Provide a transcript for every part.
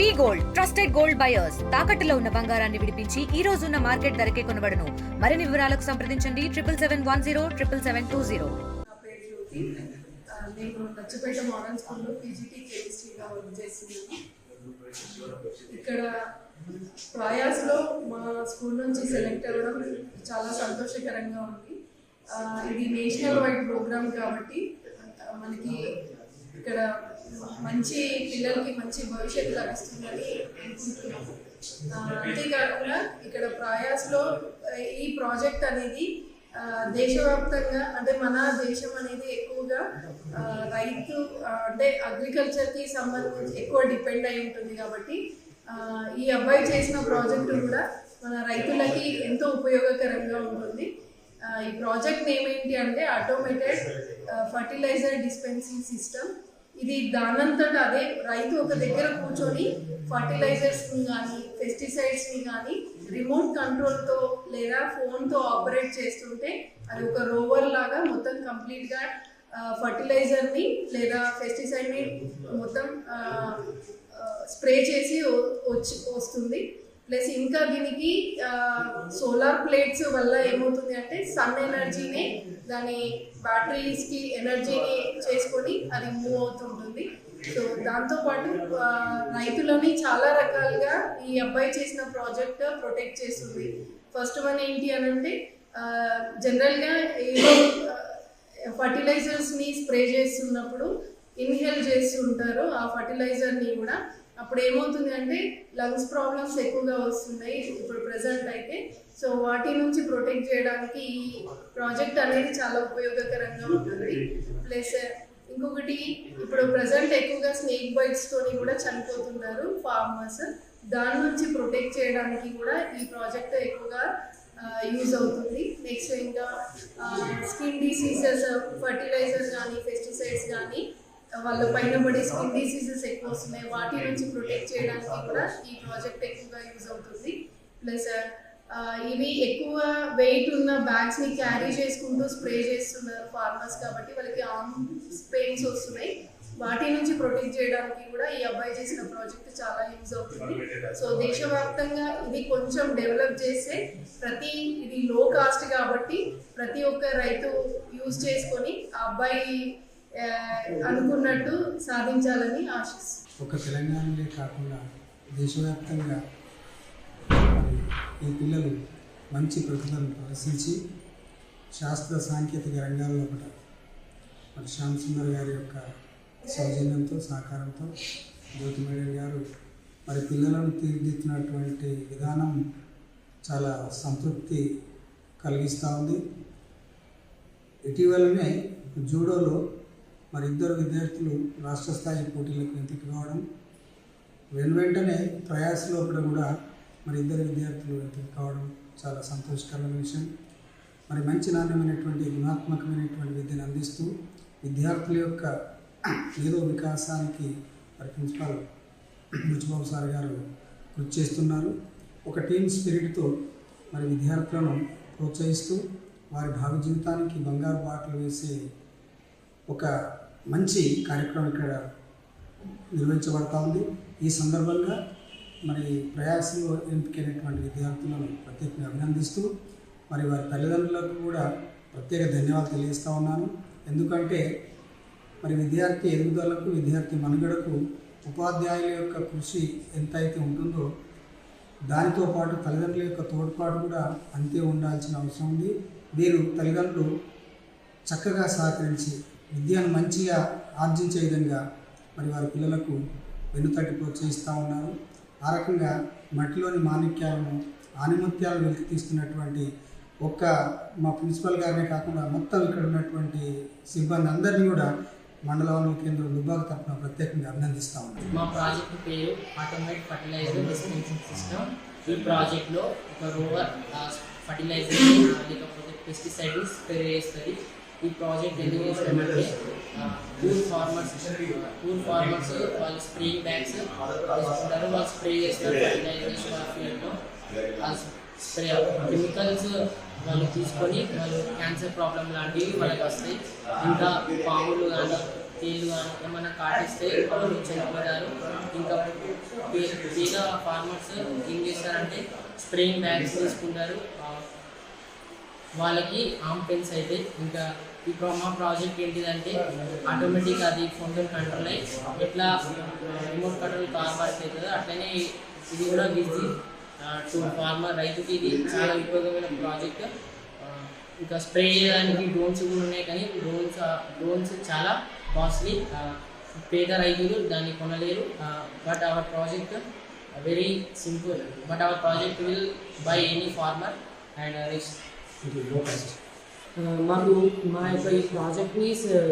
We gold trusted gold buyers. తాకట్టులో ఉన్న బంగారాన్ని విడిపించి ఈ రోజు ఉన్న మార్కెట్ ధరకే కొనబడను. మరిన్ని వివరాలకు సంప్రదించండి. Triple seven one zero triple seven two zero. నా పేరు జ్యోతి నేను నచ్చపేట మోడల్ స్కూల్లో పీజీటీ కెమిస్ట్రీగా వర్క్ చేస్తున్నాను ఇక్కడ ప్రయాస్లో మా స్కూల్ నుంచి సెలెక్ట్ అవ్వడం చాలా సంతోషకరంగా ఉంది. ఇది నేషనల్ వైడ్ ప్రోగ్రామ్ కాబట్టి మనకి ఇక్కడ మంచి పిల్లలకి మంచి భవిష్యత్తు లభిస్తుందని అనుకుంటున్నాము. అంతేకాకుండా ఇక్కడ ప్రయాస్లో ఈ ప్రాజెక్ట్ అనేది దేశవ్యాప్తంగా అంటే మన దేశం అనేది ఎక్కువగా రైతు అంటే అగ్రికల్చర్కి సంబంధించి ఎక్కువ డిపెండ్ అయి ఉంటుంది కాబట్టి ఈ అబ్బాయి చేసిన ప్రాజెక్టు కూడా మన రైతులకి ఎంతో ఉపయోగకరంగా ఉంటుంది. ఈ ప్రాజెక్ట్ నేమ్ ఏంటి అంటే ఆటోమేటెడ్ ఫర్టిలైజర్ డిస్పెన్సింగ్ సిస్టమ్. ఇది దానంతట అదే రైతు ఒక దగ్గర కూర్చొని ఫర్టిలైజర్స్ని కానీ పెస్టిసైడ్స్ని కానీ రిమోట్ కంట్రోల్తో లేదా ఫోన్తో ఆపరేట్ చేస్తుంటే అది ఒక రోవర్ లాగా మొత్తం కంప్లీట్గా ఫర్టిలైజర్ని లేదా పెస్టిసైడ్ని మొత్తం స్ప్రే చేసి వచ్చి వస్తుంది. ప్లస్ ఇంకా దీనికి సోలార్ ప్లేట్స్ వల్ల ఏమవుతుంది అంటే సన్ ఎనర్జీని దాని బ్యాటరీస్కి ఎనర్జీని చేసుకొని అది మూవ్ అవుతుంటుంది సో దాంతో పాటు రైతులని చాలా రకాలుగా ఈ అబ్బాయి చేసిన ప్రాజెక్ట్ ప్రొటెక్ట్ చేస్తుంది. ఫస్ట్ వన్ ఏంటి అని అంటే జనరల్గా ఏదో ఫర్టిలైజర్స్ని స్ప్రే చేస్తున్నప్పుడు ఇన్హేల్ చేస్తుంటారు ఆ ఫర్టిలైజర్ని కూడా. అప్పుడు ఏమవుతుంది అంటే లంగ్స్ ప్రాబ్లమ్స్ ఎక్కువగా వస్తున్నాయి ఇప్పుడు ప్రెసెంట్ అయితే. సో వాటి నుంచి ప్రొటెక్ట్ చేయడానికి ఈ ప్రాజెక్ట్ అనేది చాలా ఉపయోగకరంగా ఉంటుంది. ప్లస్ ఇంకొకటి ఇప్పుడు ప్రజెంట్ ఎక్కువగా స్నేక్ బైట్స్ తోని కూడా చనిపోతున్నారు ఫార్మర్స్ దాని నుంచి ప్రొటెక్ట్ చేయడానికి కూడా ఈ ప్రాజెక్ట్ ఎక్కువగా యూజ్ అవుతుంది. నెక్స్ట్ ఇంకా స్కిన్ డిసీజెస్ ఫర్టిలైజర్స్ కానీ పెస్టిసైడ్స్ కానీ వాళ్ళ పైన పడే స్కిన్ డిసీజెస్ ఎక్కువ వస్తున్నాయి. వాటి నుంచి ప్రొటెక్ట్ చేయడానికి కూడా ఈ ప్రాజెక్ట్ ఎక్కువగా యూజ్ అవుతుంది. ప్లస్ ఇవి ఎక్కువ వెయిట్ ఉన్న బ్యాగ్స్ని క్యారీ చేసుకుంటూ స్ప్రే చేస్తున్నారు ఫార్మర్స్ కాబట్టి వాళ్ళకి ఆర్మ్ పెయిన్స్ వస్తున్నాయి. వాటి నుంచి ప్రొటెక్ట్ చేయడానికి కూడా ఈ అబ్బాయి చేసిన ప్రాజెక్ట్ చాలా యూజ్ అవుతుంది. సో దేశవ్యాప్తంగా ఇది కొంచెం డెవలప్ చేస్తే ప్రతి ఇది లో కాస్ట్ కాబట్టి ప్రతి ఒక్క రైతు యూజ్ చేసుకొని ఆ అబ్బాయి అనుకున్నట్టు సాధించాలని ఆశిస్తున్నాను ఒక తెలంగాణలే కాకుండా దేశవ్యాప్తంగా ఈ పిల్లలు మంచి ప్రతిభను ప్రదర్శించి శాస్త్ర సాంకేతిక రంగాల్లో కూడా మరి శ్యామ్ సుందర్ గారి యొక్క సౌజన్యంతో సహకారంతో జ్యోతి మేడం గారు మరి పిల్లలను తీర్చిదిద్దినటువంటి విధానం చాలా సంతృప్తి కలిగిస్తూ ఉంది. ఇటీవలనే జూడోలో మరి ఇద్దరు విద్యార్థులు రాష్ట్ర స్థాయి పోటీలకు ఎంపిక కావడం వెను వెంటనే ప్రయాసలో కూడా కూడా మరి ఇద్దరు విద్యార్థులు ఎంపిక కావడం చాలా సంతోషకరమైన విషయం. మరి మంచి నాణ్యమైనటువంటి గుణాత్మకమైనటువంటి విద్యను అందిస్తూ విద్యార్థుల యొక్క ఏదో వికాసానికి మరి ప్రిన్సిపాల్ బుచ్చిబాబు సార్ గారు కృషి చేస్తున్నారు. ఒక టీమ్ స్పిరిట్తో మరి విద్యార్థులను ప్రోత్సహిస్తూ వారి భావి జీవితానికి బంగారు బాటలు వేసే ఒక మంచి కార్యక్రమం ఇక్కడ నిర్వహించబడతా ఉంది. ఈ సందర్భంగా మరి ప్రయాసంలో ఎంపికైనటువంటి విద్యార్థులను ప్రత్యేకంగా అభినందిస్తూ మరి వారి తల్లిదండ్రులకు కూడా ప్రత్యేక ధన్యవాదాలు తెలియజేస్తూ ఉన్నాను. ఎందుకంటే మరి విద్యార్థి ఎదుగుదలకు విద్యార్థి మనుగడకు ఉపాధ్యాయుల యొక్క కృషి ఎంతైతే ఉంటుందో దానితో పాటు తల్లిదండ్రుల యొక్క తోడ్పాటు కూడా అంతే ఉండాల్సిన అవసరం ఉంది. వీరు తల్లిదండ్రులు చక్కగా సహకరించి విద్యను మంచిగా ఆర్జించే విధంగా మరి వారి పిల్లలకు వెన్నుతట్టి ప్రోత్సహిస్తూ ఉన్నారు. ఆ రకంగా మట్టిలోని మాణిక్యాలను ఆనిముత్యాలను వెలికి తీస్తున్నటువంటి ఒక్క మా ప్రిన్సిపల్ గారినే కాకుండా మొత్తం ఇక్కడ ఉన్నటువంటి సిబ్బంది అందరినీ కూడా మండలంలో కేంద్రం దుబ్బాక తరఫున ప్రత్యేకంగా అభినందిస్తూ ఉన్నాం మా ప్రాజెక్ట్ పేరు ఆటోమేట్ ఫర్టిలైజర్ డిస్పెన్సింగ్ సిస్టమ్. ఈ ప్రాజెక్ట్లో ఒక రోవర్ ఫర్టిలైజర్ లేకపోతే పెస్టిసైడ్ స్ప్రే చేస్తుంది. ఈ ప్రాజెక్ట్ ఎందుకు చేస్తామంటే పూర్ ఫార్మర్స్ పూర్ ఫార్మర్స్ వాళ్ళు స్ప్రేయింగ్ బ్యాగ్స్ తీసుకుంటారు వాళ్ళు స్ప్రే చేస్తారు ఫర్టిలైజర్స్ వాళ్ళ ఫీల్డ్లో స్ప్రే కెమికల్స్ వాళ్ళు తీసుకొని వాళ్ళు క్యాన్సర్ ప్రాబ్లం లాంటివి వాళ్ళకి వస్తాయి. ఇంకా పాములు కానీ తేలు కానీ ఏమైనా కాటిస్తే వాళ్ళు చనిపోతారు. ఇంకా పేద ఫార్మర్స్ ఏం చేస్తారంటే స్ప్రేయింగ్ బ్యాగ్స్ తీసుకుంటారు. వాళ్ళకి ఆమ్ పెన్స్ అయితే ఇంకా ఈ pro- ప్రాజెక్ట్ ఏంటిదంటే ఆటోమేటిక్ అది ఫోన్తో కంట్రోల్ అయ్యి ఎట్లా రిమోట్ కంట్రోల్ కార్ వర్క్ అట్లనే ఇది కూడా బిజీ టు ఫార్మర్ రైతుకి ఇది చాలా ఉపయోగమైన ప్రాజెక్ట్. ఇంకా స్ప్రే చేయడానికి డ్రోన్స్ కూడా ఉన్నాయి కానీ డ్రోన్స్ డ్రోన్స్ చాలా కాస్ట్లీ పేద రైతులు దాన్ని కొనలేరు. But our project very simple but our project will buy any farmer and rich మాకు మా యొక్క ఈ ప్రాజెక్ట్ని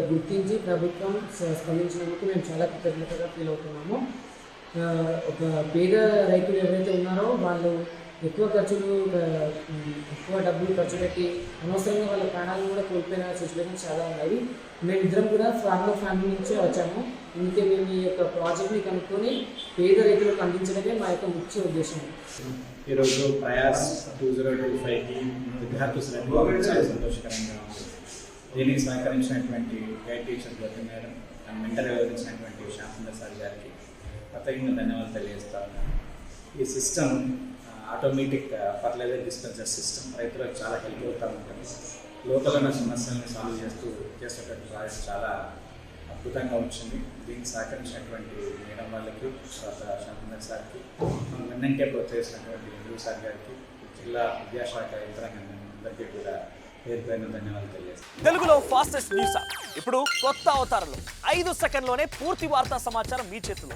గుర్తించి ప్రభుత్వం స్పందించినందుకు మేము చాలా కృతజ్ఞతగా ఫీల్ అవుతున్నాము. ఒక పేద రైతులు ఎవరైతే ఉన్నారో వాళ్ళు ఎక్కువ ఖర్చులు ఎక్కువ డబ్బులు ఖర్చు పెట్టి అనవసరంగా వాళ్ళ ప్రాణాలను కూడా కోల్పోయిన సిచ్యువేషన్ చాలా ఉన్నాయి. మేమిద్దరం కూడా ఫార్మర్ ఫ్యామిలీ నుంచే వచ్చాము. అందుకే మేము ఈ యొక్క ప్రాజెక్ట్ని కనుక్కొని పేద రైతులకు అందించడమే మా యొక్క ముఖ్య ఉద్దేశం. ఈరోజు ప్రయాస్ టూ జీరో టూ ఫైవ్కి విద్యార్థులు చాలా సంతోషకరంగా ఉంది. దీనికి సహకరించినటువంటి guide teacher Jyothi madam and mentor వివరించినటువంటి Shyam sir గారికి ప్రత్యేకంగా ధన్యవాదాలు తెలియజేస్తాను ఈ system automatic fertiliser dispenser system రైతులకు చాలా హెల్ప్ అవుతూ ఉంటుంది. లోకల్ ఉన్న సమస్యలను సాల్వ్ చేస్తూ చేసేటువంటి ప్రాజెక్ట్ చాలా అద్భుతంగా వచ్చింది. దీనికి సహకరించినటువంటి మేడం వాళ్ళకి తర్వాత శ్యామసుందర్ సార్కి వెన్నంటే ప్రోత్సహిస్తున్నటువంటి గురువు సార్ గారికి జిల్లా విద్యాశాఖ యంత్రాంగం అందరికీ కూడా తెలుగులో ఫాస్టెస్ట్ న్యూస్ ఇప్పుడు కొత్త అవతారంలో ఐదు సెకండ్లోనే పూర్తి వార్తా సమాచారం మీ చేతిలో.